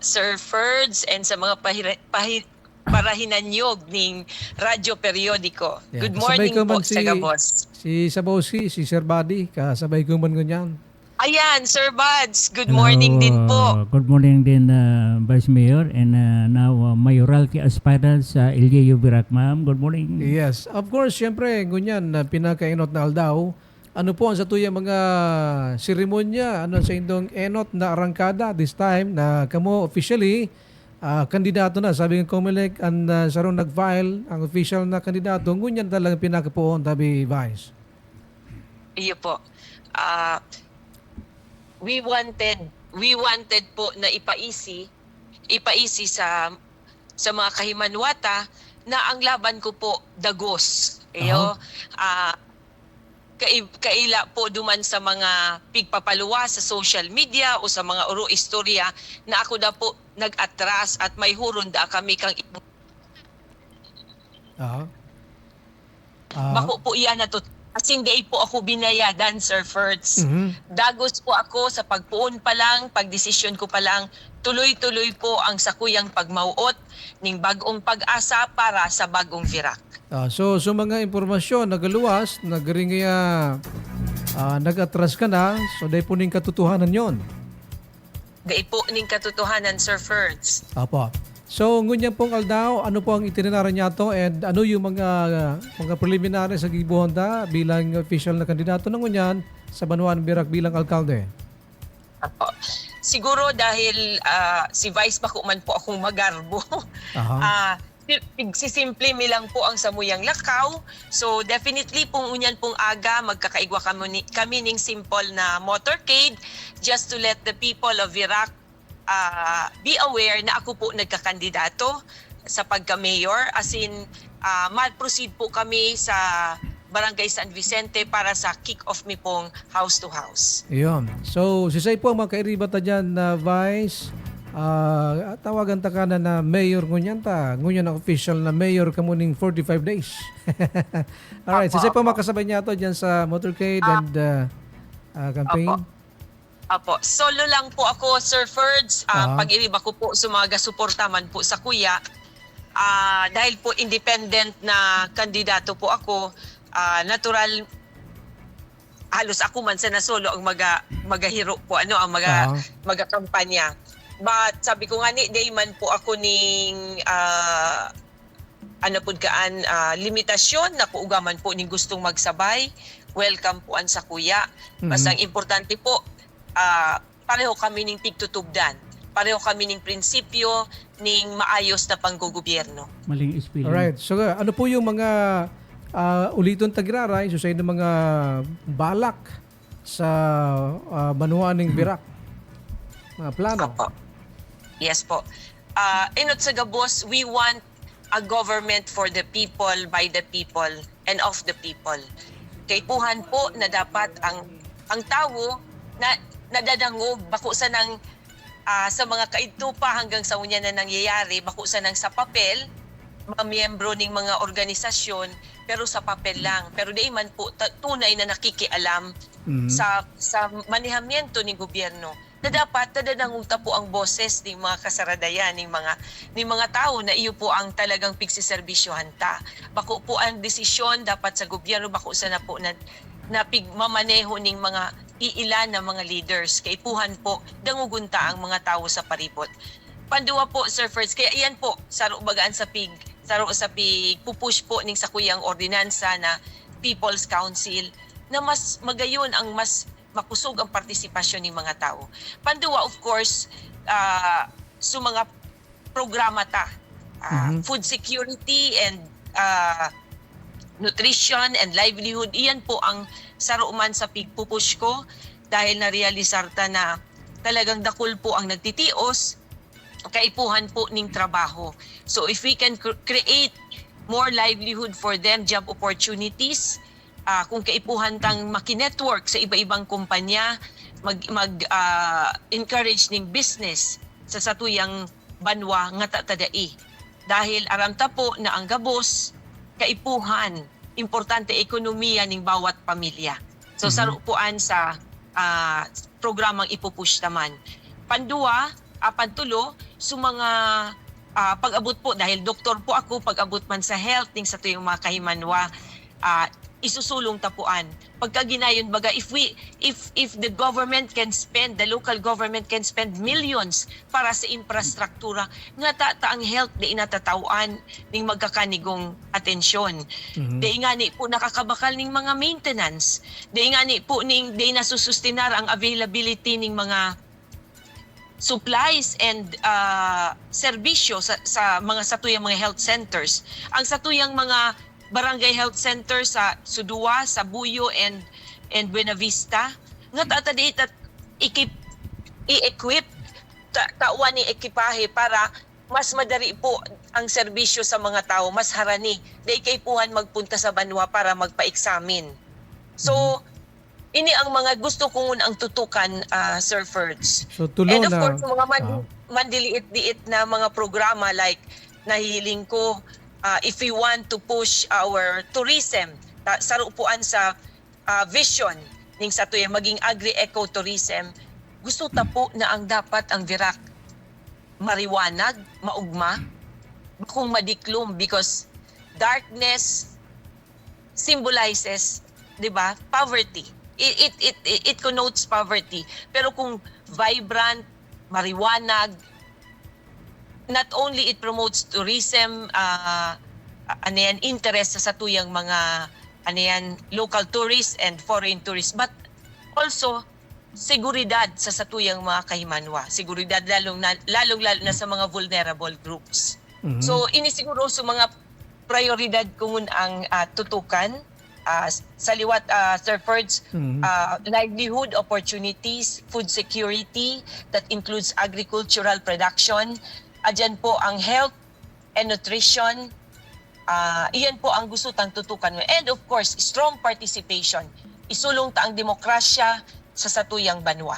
Sir Ferds, and sa mga pahira, pahi, parahinanyog ning radyo periodiko. Yeah, Good morning po, si- Saga Boss. Si Sabowski, si Sir Buddy, kasabay ko man ganyan. Ayan, Sir Buds, good Hello, morning din po. uh, good morning din uh, Vice Mayor and uh, now uh, mayoralty aspirants sa uh, LGU Birak ma'am. Good morning. Yes, of course, syempre, ganyan, na pinakainot na aldaw. Ano po ang sa tuya mga seremonya, ano sa indong enot na arangkada this time na kamo officially ah, kandidato na. Sabi ng Comelec, ang uh, sarong nag-file, ang official na kandidato, ngunyan talagang pinakapoon, tabi Vice. Iyo po. Ah, we wanted we wanted po na ipaisi ipaisi sa sa mga kahimanwata na ang laban ko po dagos. Iyo. Ah kai- kaila po duman sa mga pigpapaluwa sa social media o sa mga uro istorya na ako na po nag-atras at may huron da kami kang Ah. Ah. Bako po iyan na to. As in, di po ako binayadan, Sir Fertz. Mhm. Dagos po ako sa pagpuon pa lang, pagdesisyon ko pa lang, tuloy-tuloy po ang sakuyang pagmauot ning bagong pag-asa para sa bagong Virac. Ah, so, so mga impormasyon nagaluwas, nagringaya ah, nag-atras ka na, so dahil po ning katotohanan yon. Gai po ning katotohanan, Sir Fertz. Apo. So, ngunyan pong aldaw, ano po ang itinerary niya to and ano yung mga mga preliminary sa gibuhonda bilang official na kandidato ng ngunyan sa Banuan Birak bilang alkalde? Apo. Siguro dahil ah, si Vice pa ko man po akong magarbo. Aha. Ah, si simple mi lang po ang samuyang lakaw. So definitely pong unyan pong aga magkakaigwa kami, kami ning simple na motorcade just to let the people of Iraq ah, be aware na ako po nagkakandidato sa pagka-mayor. As in, ah, mal-proceed po kami sa Barangay San Vicente para sa kick-off mi pong house to house. Iyon. So, si Say po ang makairibata dyan na Vice, ah, tawagan ta ka na na mayor ngunyan ta. Ngunyan ang official na mayor kamuning 45 days. Alright, si Say po makasabay niya to dyan sa motorcade and ah, ah, campaign. Apo. Apo, solo lang po ako, Sir Ferds. Uh, Pag-iriba ko po sumaga suporta man po sa kuya. Ah, dahil po independent na kandidato po ako, ah, natural halos ako man sa nasolo ang maga magahiro po ano ang maga Ah. magakampanya. But sabi ko nga ni day man po ako ning ah, ano pud kaan ah, limitasyon na kuugaman po ning gustong magsabay. Welcome po an sa kuya. Basta ang importante po ah, pareho kami ning tigtutugdan. Pareho kami ning prinsipyo ning maayos na panggogobyerno. Maling spelling. Alright. So, uh, ano po yung mga uh, uliton tagraray, so sa inyo mga balak sa uh, manuaning Birak? Mga plano? Opo. Yes po. Uh, inot sa Gabos, we want a government for the people, by the people, and of the people. Kay puhan po na dapat ang ang tao na nadadangog bako sa nang ah, sa mga kaitupa hanggang sa unya na nangyayari bako sa nang sa papel mga miyembro ng mga organisasyon pero sa papel lang pero di man po tunay na nakikialam Mhm. sa sa manihamiento ng gobyerno na dapat tadadanguta po ang boses ng mga kasaradayan ng mga ng mga tao na iyo po ang talagang pigsiserbisyohan ta. Bako po ang desisyon dapat sa gobyerno bako sa na po na na pigmamaneho ning mga iilan na mga leaders kay puhan po dangugunta ang mga tao sa paribot. Panduwa po Sir First kaya iyan po saro bagaan sa pig saro sa pig pupush po ning sa kuyang ordinansa na People's Council na mas magayon ang mas makusog ang partisipasyon ng mga tao. Panduwa, of course, ah, sa mga programa ta. Ah, Mhm. Food security and ah, nutrition and livelihood, iyan po ang saruman sa pigpupush ko dahil na-realisar ta na talagang dakul po ang nagtitios, kaipuhan po ning trabaho. So if we can cr- create more livelihood for them, job opportunities, ah, kung kaipuhan tang makinetwork sa iba-ibang kumpanya, mag, mag ah, encourage ning business sa satuyang banwa nga tatadai. Dahil aramta po na ang gabos, kaipuhan, importante ekonomiya ning bawat pamilya. So Mhm. sarupuan sa ah, programang ipupush naman. Pandua, apan tulo sa mga ah, pag-abot po dahil doktor po ako pag-abot man sa health ning sa tuyong mga kahimanwa ah, isusulong tapuan pagka ginayon baga if we if if the government can spend the local government can spend millions para sa infrastruktura nga ta, ta ang health di inatatawaan ning magkakanigong atensyon Mhm. Di nga ni po nakakabakal ning mga maintenance. Di nga ni po ning di nasusustinar ang availability ning mga supplies and uh, serbisyo sa, sa mga satuyang mga health centers. Ang satuyang mga barangay health centers sa Sudua, sa Buyo and and Buena Vista nga tata di tat ikip i-equip ta, tauan ni ekipahe para mas madari po ang serbisyo sa mga tao, mas harani. Di kay puhan magpunta sa banwa para magpa-examine. So, ini ang mga gusto kong ang tutukan, ah, Sir Ferds. So tulo And of na course, mga man, Ah. mandiliit-liit na mga programa like nahiling ko, ah, if we want to push our tourism, ta, sarupuan sa ah, vision ning sa tuya maging agri-ecotourism, gusto ta po na ang dapat ang Virac mariwanag, maugma, kung madiklom because darkness symbolizes, 'di ba? Poverty. It it it it connotes poverty. Pero kung vibrant, mariwanag, not only it promotes tourism, uh, ano yan, interest sa satuyang mga ano yan, local tourists and foreign tourists, but also seguridad sa satuyang mga kahimanwa. Seguridad lalong, na, lalong lalo na sa mga vulnerable groups. Mhm. So inisiguro sa mga prioridad kung ang ah, tutukan ah, sa liwat ah, Sir Ferds, Mhm. uh, livelihood opportunities, food security that includes agricultural production. Adyan po ang health and nutrition. Uh, iyan po ang gusto tang tutukan. And of course, strong participation. Isulong ta ang demokrasya sa satuyang banwa.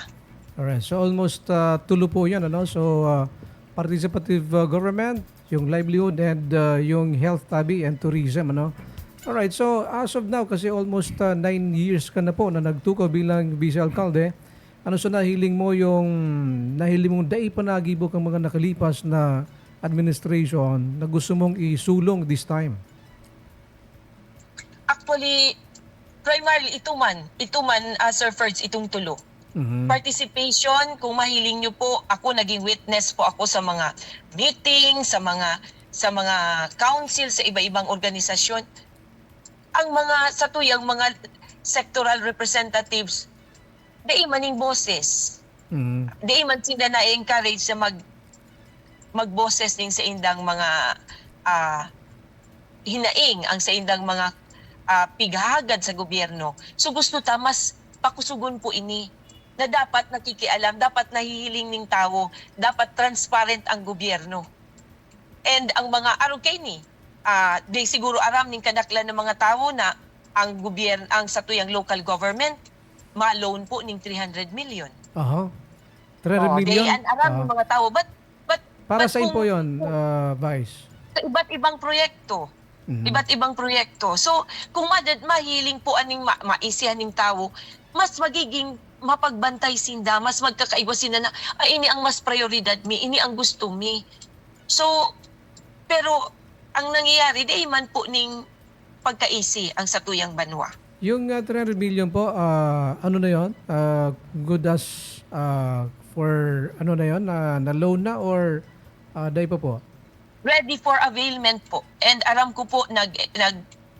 Alright, so almost uh, tulo po yan, ano? So, uh, participative uh, government, yung livelihood and uh, yung health tabi and tourism, ano? Alright, so as of now, kasi almost uh, nine years ka na po na nagtuko bilang vice alcalde, ano sa nahiling mo yung nahiling mong dai panagibok ang mga nakalipas na administration na gusto mong isulong this time? Actually, primarily ito man, ito man, uh, Sir Ferds, itong tulo. Mhm. participation kung mahiling nyo po ako naging witness po ako sa mga meeting sa mga sa mga council sa iba-ibang organisasyon ang mga sa tuyang mga sectoral representatives dai maning boses Mhm. dai man sila na encourage sa mag magboses ning sa indang mga ah, hinaing ang sa indang mga ah, pighagad sa gobyerno so gusto ta mas pakusugon po ini na dapat nakikialam, dapat nahihiling ning tao, dapat transparent ang gobyerno. And ang mga araw kay ni, ah, di siguro aram ning kadaklan ng mga tao na ang gobyerno, ang satuyang local government, ma-loan po ning 300 million. Aha. 300 Oh, million? Di an aram ng mga tao. But, but, Para but sa po yun, uh, Vice? sa iba't ibang proyekto. Mhm. Iba't ibang proyekto. So, kung madad mahiling po aning ma- maisihan ng tao, mas magiging mapagbantay sinda, mas magkakaiwas sinda na, ay, ini ang mas prioridad mi, ini ang gusto mi. So, pero, ang nangyayari, di man po ning pagkaisi ang satuyang banwa. Yung uh, 300 million po, ah, ano na yon? Ah, good as ah, for ano na yon? na na loan na or uh, day pa po? Ready for availment po. And alam ko po, nag, nag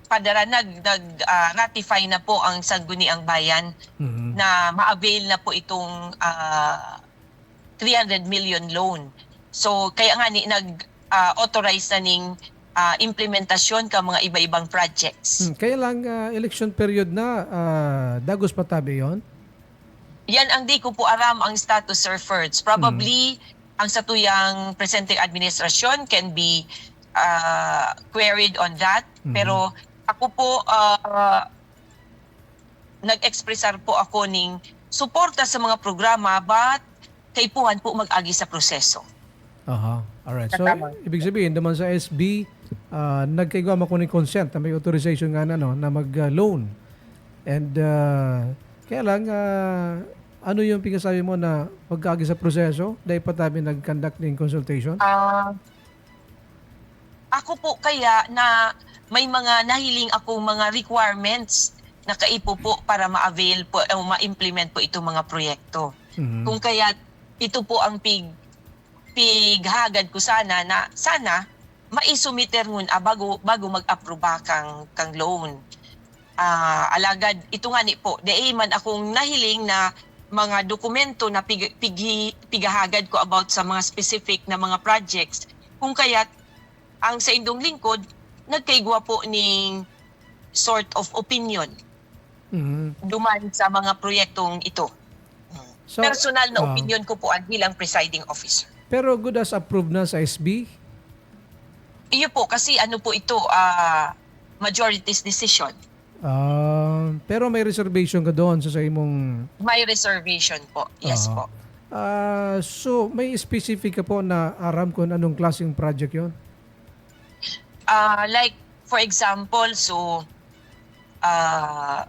padara nag nag ah, ratify na po ang sangguniang bayan Mhm. na ma-avail na po itong ah, 300 million loan. So kaya nga ni nag ah, authorize na ning ah, implementasyon ka mga iba-ibang projects. Hmm, Kaya lang ah, election period na, ah, dagos patabi yon. Yan ang di ko po aram ang status Sir Ferds. Probably ang satuyang presenting administrasyon can be ah, queried on that. Mhm. Pero ako po ah, nag-expressar po ako ning suporta sa mga programa but kay puhan po mag-agi sa proseso. Aha. Alright. So, Tama. ibig sabihin, naman sa SB, uh, nagkaigwa ko ng consent na may authorization nga na, no, na mag-loan. And uh, kaya lang, ah, ano yung pinasabi mo na pagkagi sa proseso, dahil pa tabi nag-conduct ng consultation? Ah, ako po kaya na may mga nahiling akong mga requirements na kaipo po para ma-avail po o ma-implement po itong mga proyekto. Mhm. Kung kaya ito po ang pig pighagad ko sana na sana maisumiter ngun ah, bago bago mag-aproba kang kang loan. Ah, alagad ito nga ni po dai man akong nahiling na mga dokumento na pig, pighi, pigahagad ko about sa mga specific na mga projects kung kaya't ang sa indong lingkod nagkaigwa po ning sort of opinion Mhm. duman sa mga proyektong ito. So, Personal na ah, opinion ko po ang bilang presiding officer. Pero good as approved na sa SB? Iyo po kasi ano po ito ah majority's decision. Ah, pero may reservation ka doon sa sa imong May reservation po. Yes Ah. po. Ah, so may specific ka po na aram kung anong klaseng project 'yon? Ah like for example so ah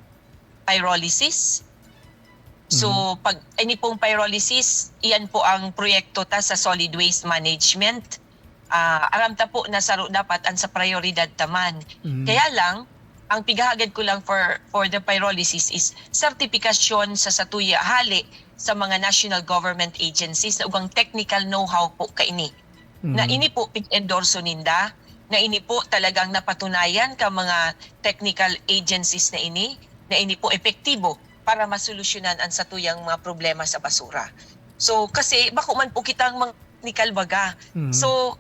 pyrolysis. So pag ini pong pyrolysis, iyan po ang proyekto ta sa solid waste management. Ah aram ta po na saro dapat ang sa prioridad taman. Mhm. Kaya lang, ang pigahagad ko lang for for the pyrolysis is sertifikasyon sa satuya hali sa mga national government agencies na ugang technical know-how po kaini. Na Mhm. ini po pig-endorso ninda, na ini po talagang napatunayan ka mga technical agencies na ini, na ini po epektibo para masolusyonan ang satuyang mga problema sa basura. So kasi bako man po kitang mga technical baga. Mhm. So,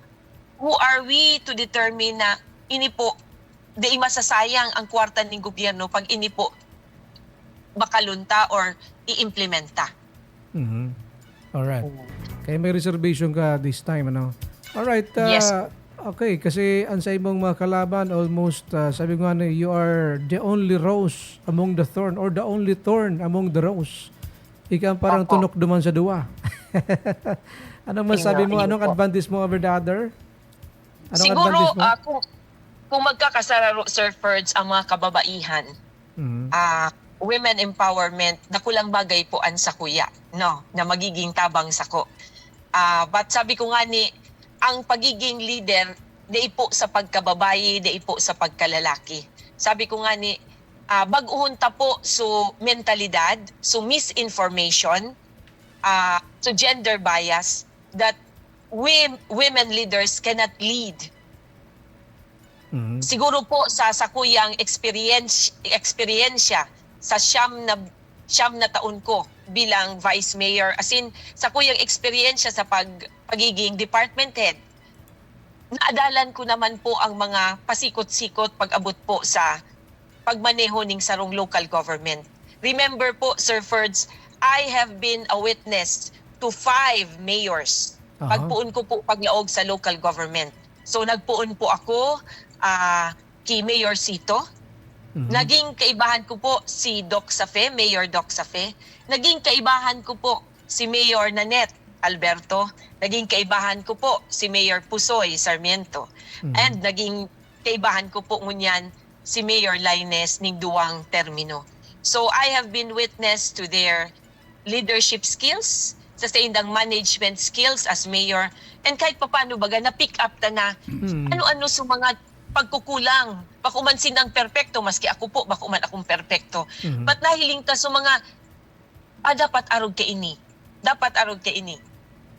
who are we to determine na ini po, di masasayang ang kwarta ng gobyerno pag ini po bakalunta or i-implementa. Mhm. Alright. Kaya may reservation ka this time, ano? Alright. Uh, Yes. Okay, kasi ang sa imong mga kalaban, almost, uh, sabi ko nga na, you are the only rose among the thorn or the only thorn among the rose. Ikaw ang parang Opo. tunok duman sa duwa. anong masabi mo? Anong advantage mo over the other? Anong Siguro, ah, kung, kung magkakasararo, Sir Ferds, ang mga kababaihan, Mhm. ah, women empowerment, nakulang bagay po an sa kuya, no, na magiging tabang sako. Ah, but sabi ko nga ni, ang pagiging leader, di po sa pagkababayi, di po sa pagkalalaki. Sabi ko nga ni, ah, baguhon ta po so mentalidad, so misinformation, ah, so gender bias, that women leaders cannot lead Mhm. siguro po sa sa kuyang experience eksperyensya sa siyam na siyam na taon ko bilang vice mayor as in sa kuyang experiensya sa pag pagiging department head naadalan ko naman po ang mga pasikot-sikot pag-abot po sa pagmaneho ning sarong local government. Remember po, Sir Ferds, I have been a witness to five mayors. Aha. Pagpuon ko po paglaog sa local government. So nagpuon po ako ah, kay Mayor Sito. Mhm. Naging kaibahan ko po si Doc Safe, Mayor Doc Safe. Naging kaibahan ko po si Mayor Nanette Alberto. Naging kaibahan ko po si Mayor Pusoy Sarmiento. Mhm. And naging kaibahan ko po ngunyan si Mayor Laines ning duwang termino. So I have been witness to their leadership skills, sa indang management skills as mayor, and kahit papano baga na pick up ta na Mhm. ano-ano sa mga pagkukulang. Bako man sinang perpekto, maski ako po, bako man akong perpekto. Mhm. But nahiling ta sa mga, ah, dapat arog ka ini. Dapat arog ka ini.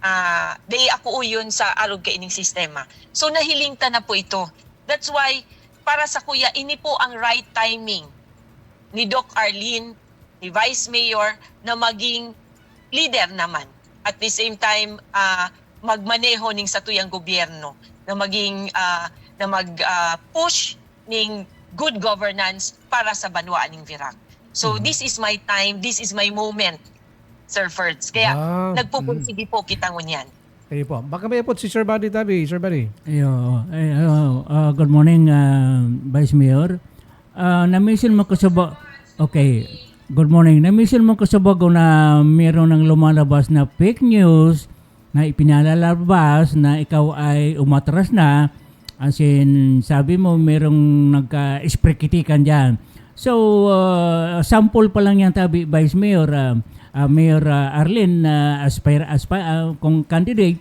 Ah, day ako uyon sa arog ka ining sistema. So nahiling ta na po ito. That's why, para sa kuya, ini po ang right timing ni Doc Arlene, ni Vice Mayor, na maging leader naman. At the same time, ah, magmaneho ning satuyang gobyerno na maging ah, na mag-push ning good governance para sa banwaan ning Virac. So Mhm. this is my time, this is my moment, Sir Ferds. Kaya Ah, nagpupursige po kita ngunyan. Ayun po. Baka may apot si Sir Buddy Tabi. Sir Buddy. Ayo, ay, ayo, ah, good morning, ah, Vice Mayor. Ah, na-mention mo ko sa ba- Okay, good morning. Na-mention mo ko na meron ng lumalabas na fake news na ipinalalabas na ikaw ay umatras na. As in, sabi mo merong nagka-esprekitikan dyan. So, uh, sample pa lang yan tabi, Vice Mayor, uh, uh, Mayor uh, Arlene, uh, aspire, aspire, uh, kung candidate,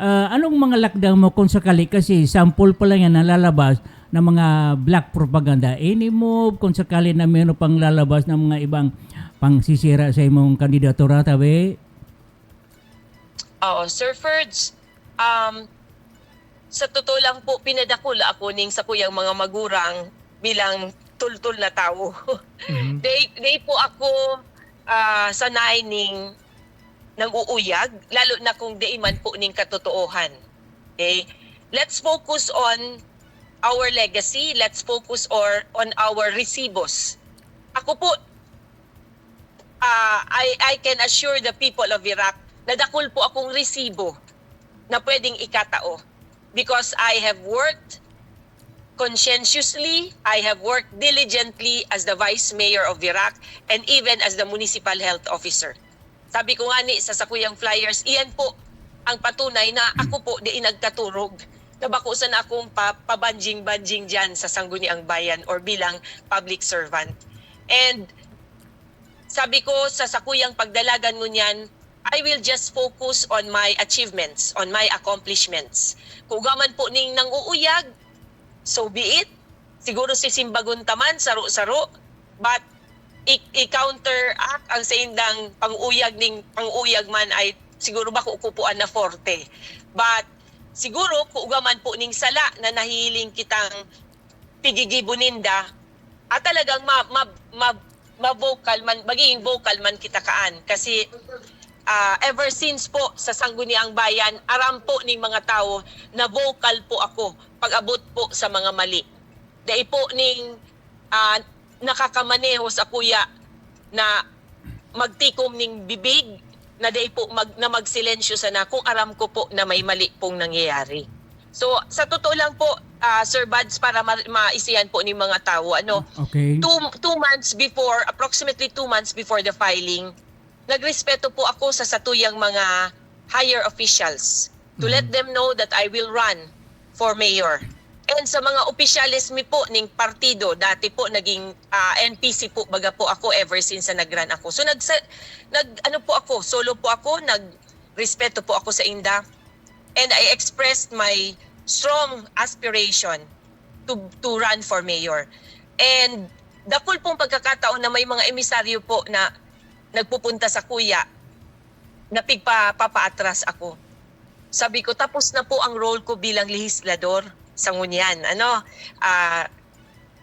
uh, anong mga lakdang mo kung sakali kasi sample pa lang yan na lalabas ng mga black propaganda. Any move kung sakali na mayroon pang lalabas ng mga ibang pangsisira sa imong kandidatura, tabi? Oo, Sir Ferds, um, sa totoo lang po, pinadakul ako ning sa kuyang mga magurang bilang tultul na tao. Mhm. Day, day po ako ah, sanay ning nang uuyag, lalo na kung di man po ning katotoohan. Okay? Let's focus on our legacy. Let's focus or on our recibos. Ako po, ah, I, I can assure the people of Iraq na dakul po akong resibo na pwedeng ikatao. Because I have worked conscientiously, I have worked diligently as the Vice Mayor of Iraq and even as the Municipal Health Officer. Sabi ko nga ni sa Sakuyang Flyers, iyan po ang patunay na ako po di nagkaturog na bakusan akong pa, pabanjing-banjing dyan sa Sangguniang Bayan or bilang public servant. And sabi ko sa sakuyang pagdalagan mo niyan, I will just focus on my achievements, on my accomplishments. Kung gaman po ning nang uuyag, so be it. Siguro si Simbagon taman, saro-saro. But i-counteract ang sa indang panguyag ning panguyag man ay siguro ba kukupuan na forte. But siguro kuugaman po ning sala na nahiling kitang pigigibuninda at talagang ma, ma, ma, ma-vocal man, magiging vocal man kita kaan. Kasi ah, ever since po sa Sangguniang Bayan, aram po ning mga tao na vocal po ako pag-abot po sa mga mali. Dahil po ning ah, nakakamaneho sa kuya na magtikom ning bibig na day po mag, na magsilensyo sana kung aram ko po na may mali pong nangyayari. So sa totoo lang po ah, Sir Buds para ma- maisiyan po ni mga tao ano Okay. two, two months before, approximately two months before the filing, nagrespeto po ako sa satuyang mga higher officials to let them know that I will run for mayor. And sa mga opisyalis mi po ning partido, dati po naging ah, NPC po baga po ako ever since na nag-run ako. So nag, nag ano po ako, solo po ako, nagrespeto po ako sa inda. And I expressed my strong aspiration to to run for mayor. And dakol pong pagkakataon na may mga emisaryo po na nagpupunta sa kuya na pigpapaatras ako. Sabi ko, tapos na po ang role ko bilang legislador sa ngunyan. Ano, ah,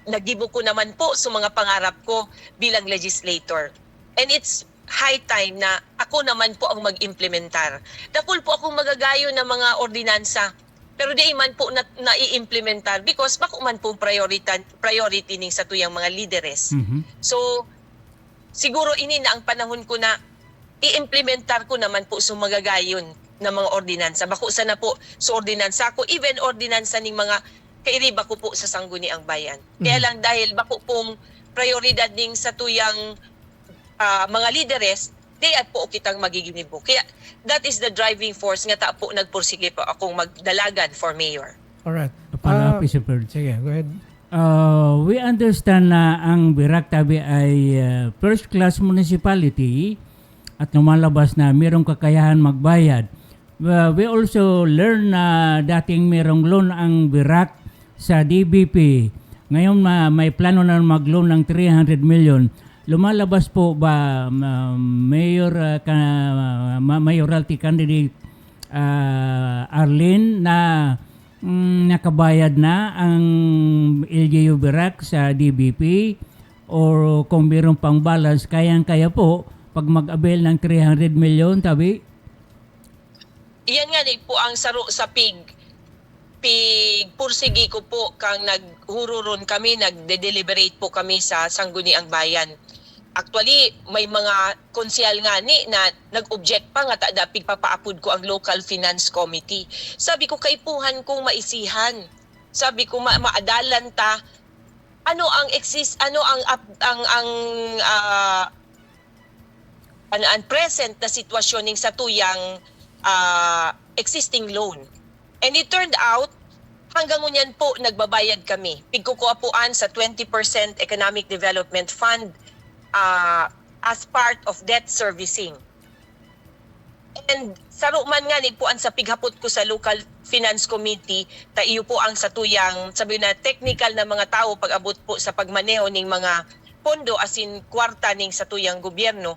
nagibo ko naman po sa mga pangarap ko bilang legislator. And it's high time na ako naman po ang mag-implementar. Dakol po akong magagayo ng mga ordinansa pero di man po na, nai-implementar because bako man po priority, priority ning sa tuyang mga lideres. Mhm. So, siguro ini na ang panahon ko na i-implementar ko naman po sa magagayon ng mga ordinansa. Bako sana po sa ordinansa ko, even ordinansa ning mga kairiba ko po sa Sangguniang Bayan. Kaya Mhm. lang dahil bako pong prioridad ning sa tuyang ah, mga lideres, di at po kitang magiging po. Kaya that is the driving force nga ta po nagpursige po akong magdalagan for mayor. Alright. Pala, Ah, Officer Bird. sige, go ahead. Uh, we understand na ang Birak Tabi ay uh, first class municipality at lumalabas na mayroong kakayahan magbayad. Uh, we also learn na dating mayroong loan ang Birak sa DBP. Ngayon ma, may plano na mag-loan ng 300 million. Lumalabas po ba um, mayor uh, ma- mayoralty candidate uh, Arlene na mm, nakabayad na ang LGU Birak sa DBP or kung mayroon pang balance, kayang-kaya po pag mag-avail ng 300 million, tabi? Iyan nga ni po ang saro sa pig. Pig pursigi ko po kang naghururon kami, nagde-deliberate po kami sa Sangguniang Bayan. Actually, may mga konsyal nga ni na nag-object pa nga tada pigpapaapod ko ang local finance committee. Sabi ko kaipuhan kong maisihan. Sabi ko ma- maadalan ta ano ang exist ano ang ang ang ano ang present na sitwasyon ning sa tuyang ah, existing loan. And it turned out hanggang ngunyan po nagbabayad kami. Pigkukuha sa 20% Economic Development Fund ah, as part of debt servicing. And saro man nga ni puan sa pighapot ko sa local finance committee ta iyo po ang satuyang sabi na technical na mga tao pag abot po sa pagmaneho ning mga pondo as in kwarta ning satuyang gobyerno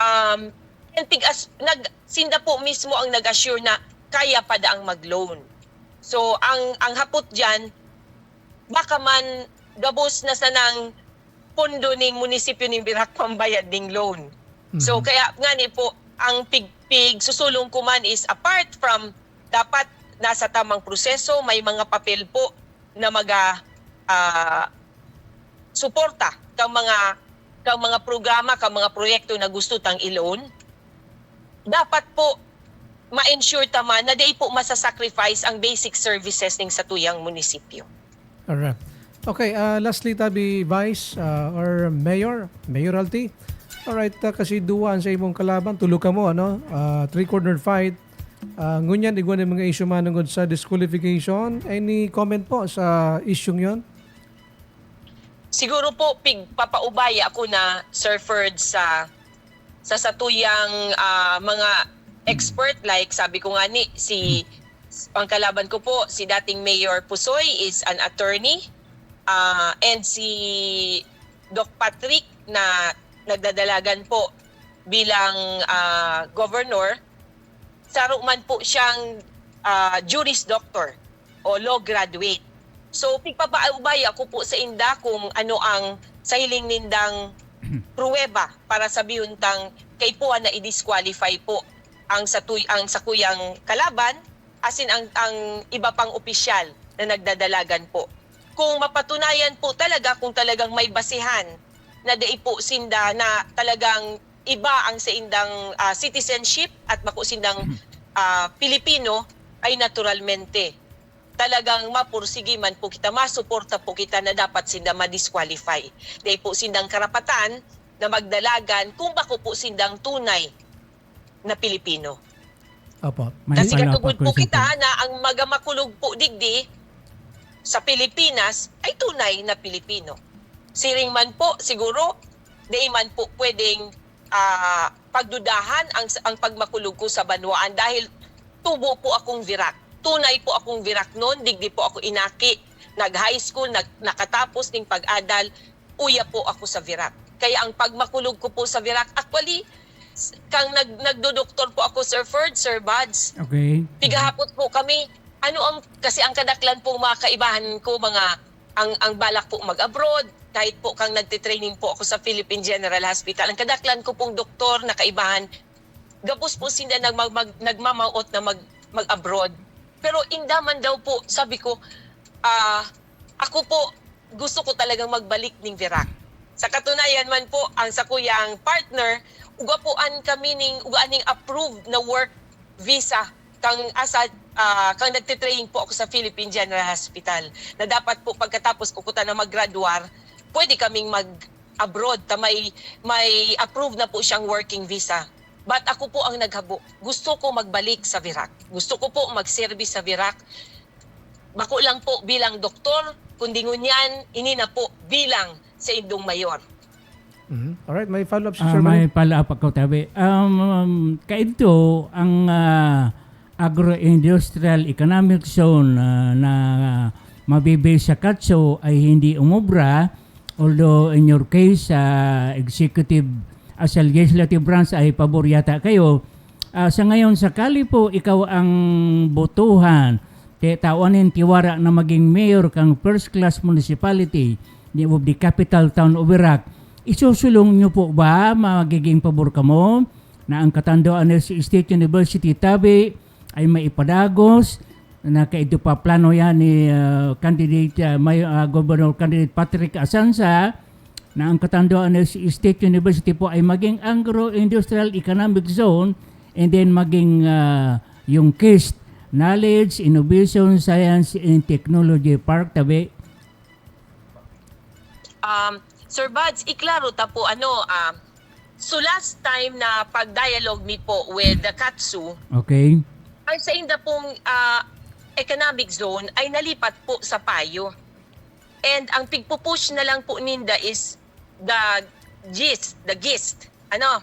um pigas nag sinda po mismo ang nag-assure na kaya pa da ang mag-loan. So ang ang hapot diyan baka man gabos na sa nang pondo ning munisipyo ning Birak pambayad ning loan. So Mhm. kaya nga ni po ang pigpig susulong ko man is apart from dapat nasa tamang proseso may mga papel po na maga ah, suporta kang mga kang mga programa kang mga proyekto na gusto tang i-loan dapat po ma-ensure tama na di po masasacrifice ang basic services ning satuyang munisipyo. Alright. Okay, uh, lastly tabi Vice uh, or Mayor, Mayoralty. Alright, uh, kasi duwan sa imong kalaban, tulo ka mo, ano? Uh, three-corner fight. Uh, ngunyan, igwan yung mga issue manungod sa disqualification. Any comment po sa issue yon? Siguro po pig papaubay ako na Sir Ferd sa sa satuyang ah, mga expert like sabi ko nga ni si pangkalaban ko po si dating Mayor Pusoy is an attorney ah, and si Doc Patrick na nagdadalagan po bilang ah, governor. Saro man po siyang ah, juris doctor o law graduate. So, pigpapaubay ako po sa inda kung ano ang sa hiling nindang pruweba para sabihin tang kay po na i-disqualify po ang satuy ang sakuyang kalaban asin ang ang iba pang opisyal na nagdadalagan po. Kung mapatunayan po talaga kung talagang may basihan na dai po sinda na talagang iba ang sa indang ah, citizenship at mako sindang ah, Pilipino ay naturalmente talagang mapursigi man po kita, masuporta po kita na dapat sinda ma-disqualify. Dahil po sindang karapatan na magdalagan kung bako po sindang tunay na Pilipino. Opo. May Kasi katugod po kita na ang magamakulog po digdi sa Pilipinas ay tunay na Pilipino. Siring man po siguro, di man po pwedeng ah, pagdudahan ang, ang pagmakulog ko sa banwaan dahil tubo po akong virak. Tunay po akong virak noon, digdi po ako inaki. Nag-high school, nag, nakatapos ng pag-adal, uya po ako sa virak. Kaya ang pagmakulog ko po sa virak, actually, kang nag, nagdodoktor po ako, Sir Ferd, Sir Buds, Okay. Pigahapot po kami. Ano ang kasi ang kadaklan po mga kaibahan ko mga ang ang balak po mag-abroad kahit po kang nagte-training po ako sa Philippine General Hospital. Ang kadaklan ko pong doktor na kaibahan gabos po sila nag, mag, mag- nagmamaot na mag mag-abroad. Pero indaman daw po, sabi ko, ah ako po gusto ko talagang magbalik ning Virac. Sa katunayan man po, ang sa kuyang partner, ugapuan kami ning ugaan ning approved na work visa kang asa ah, kang nagte-training po ako sa Philippine General Hospital na dapat po pagkatapos ko kuta na maggraduar pwede kaming mag-abroad ta may may approved na po siyang working visa but ako po ang naghabo gusto ko magbalik sa Virac gusto ko po mag-service sa Virac bako lang po bilang doktor kundi ngunyan ini na po bilang sa indong mayor Mhm. Alright, may follow-up si Ah, Sir may Manny. pala pa ko tabi. Um, um, kaito ang ah, agro-industrial economic zone ah, na mabibase sa Katso ay hindi umubra although in your case sa executive as a legislative branch ay pabor yata kayo. Ah, sa ngayon sakali po ikaw ang botohan. Tawanin tiwara na maging mayor kang first class municipality ni of the capital town of Iraq. Isusulong nyo po ba magiging pabor ka mo na ang katanduan ng State University Tabi ay maipadagos na kaito pa plano yan ni uh, candidate uh, may uh, Governor candidate Patrick Asansa na ang katanduan ng State University po ay maging agro-industrial economic zone and then maging uh, yung KIST Knowledge, Innovation, Science and Technology Park tabi um, Sir Buds, iklaro ta po ano, um, so last time na pag-dialogue mi po with the Katsu, okay ay sa inda pong ah, economic zone ay nalipat po sa payo. And ang pigpupush na lang po ninda is the gist, the gist. Ano?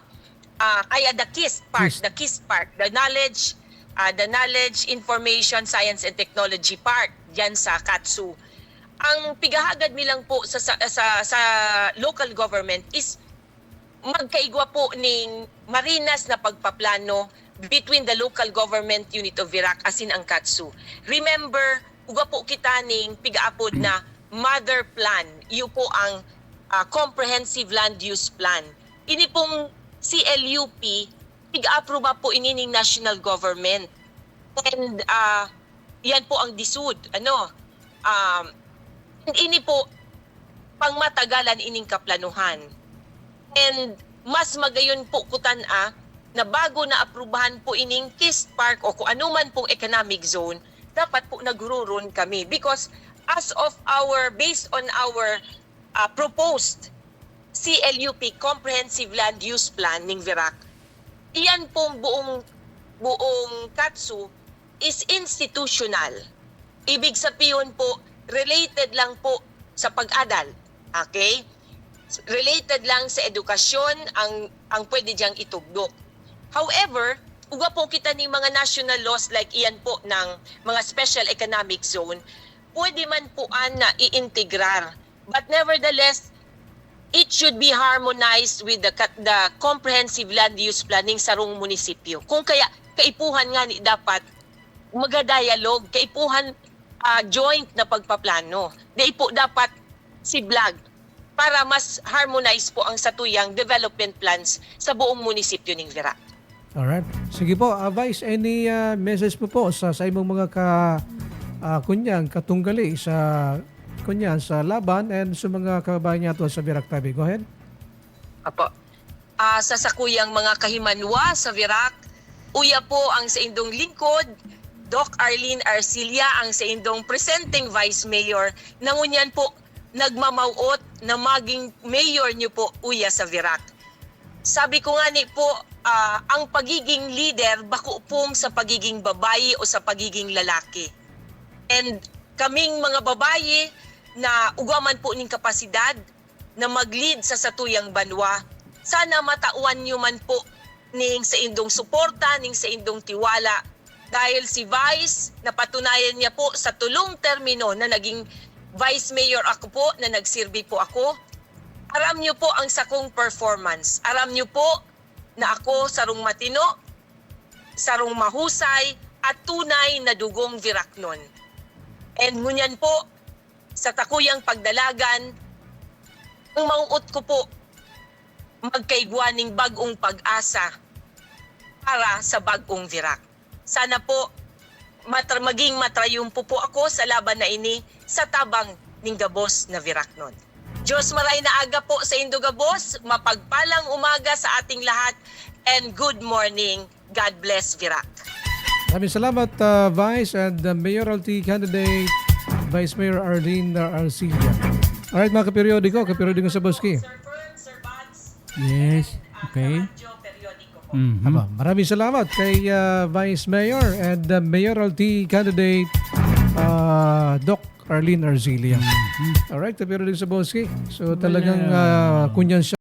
Ah, kaya the KISS part, Gist. the KISS part, the knowledge, ah, the knowledge, information, science and technology part diyan sa KATSU. Ang pigahagad nilang po sa sa, sa, sa local government is magkaigwa po ning marinas na pagpaplano between the local government unit of Iraq as in ang KATSU. Remember, uga po kita ning pigaapod na mother plan. Iyo po ang ah, comprehensive land use plan. Ini pong CLUP, piga-aproba po ini ning national government. And ah, yan po ang disud. Ano? Um, and ini po pangmatagalan ining kaplanuhan. And mas magayon po kutan a na bago na aprubahan po ining KISS Park o kung ano man pong economic zone, dapat po nagruron kami. Because as of our, based on our uh, proposed CLUP Comprehensive Land Use Plan ng VERAC, iyan pong buong buong KATSU is institutional. Ibig sabihin po, related lang po sa pag-adal. Okay? Related lang sa edukasyon ang ang pwede diyang itugdok. However, uga po kita ng mga national laws like iyan po ng mga special economic zone, pwede man po na iintegrar. But nevertheless, it should be harmonized with the the comprehensive land use planning sa rong munisipyo. Kung kaya kaipuhan nga ni dapat magadialog, kaipuhan ah, joint na pagpaplano. Di po dapat si Blag para mas harmonize po ang satuyang development plans sa buong munisipyo ng Virac. Alright. Sige po, uh, Vice, any uh, message po po sa, sa imong mga ka, uh, kunyang katunggali sa kunyan sa laban and sa mga kababayan nato sa Birak Tabi. Go ahead. Apo. Ah, sa sakuyang mga kahimanwa sa Virac, uya po ang sa indong lingkod, Doc Arlene Arcilia ang sa indong presenting Vice Mayor, nangunyan po nagmamauot na maging mayor niyo po uya sa Virac. Sabi ko nga ni po, ah, ang pagiging leader bako pong sa pagiging babae o sa pagiging lalaki. And kaming mga babae na ugaman po ning kapasidad na mag-lead sa satuyang banwa, sana matauan nyo man po ning sa indong suporta, ning sa indong tiwala. Dahil si Vice, napatunayan niya po sa tulong termino na naging Vice Mayor ako po, na nagsirbi po ako. Aram niyo po ang sakong performance. Aram niyo po na ako sarong matino, sarong mahusay, at tunay na dugong viraknon. And ngunyan po, sa takuyang pagdalagan, ang ko po, magkaigwaning bagong pag-asa para sa bagong virak. Sana po matra, maging matrayumpo po ako sa laban na ini sa tabang ning gabos na virak nun. Diyos maray na aga po sa Indogabos, mapagpalang umaga sa ating lahat, and good morning. God bless Virak. Maraming salamat, uh, Vice and the mayoralty candidate, Vice Mayor Arlene Arcilia. Alright mga kaperiodiko, kaperiodiko sa Boski. Yes. Okay. Mhm. Aba, maraming salamat kay uh, Vice Mayor and the mayoralty candidate, uh, Doc Arlene Arcilia. Alright, kaperiodiko sa Boski. So talagang uh, kunyan siya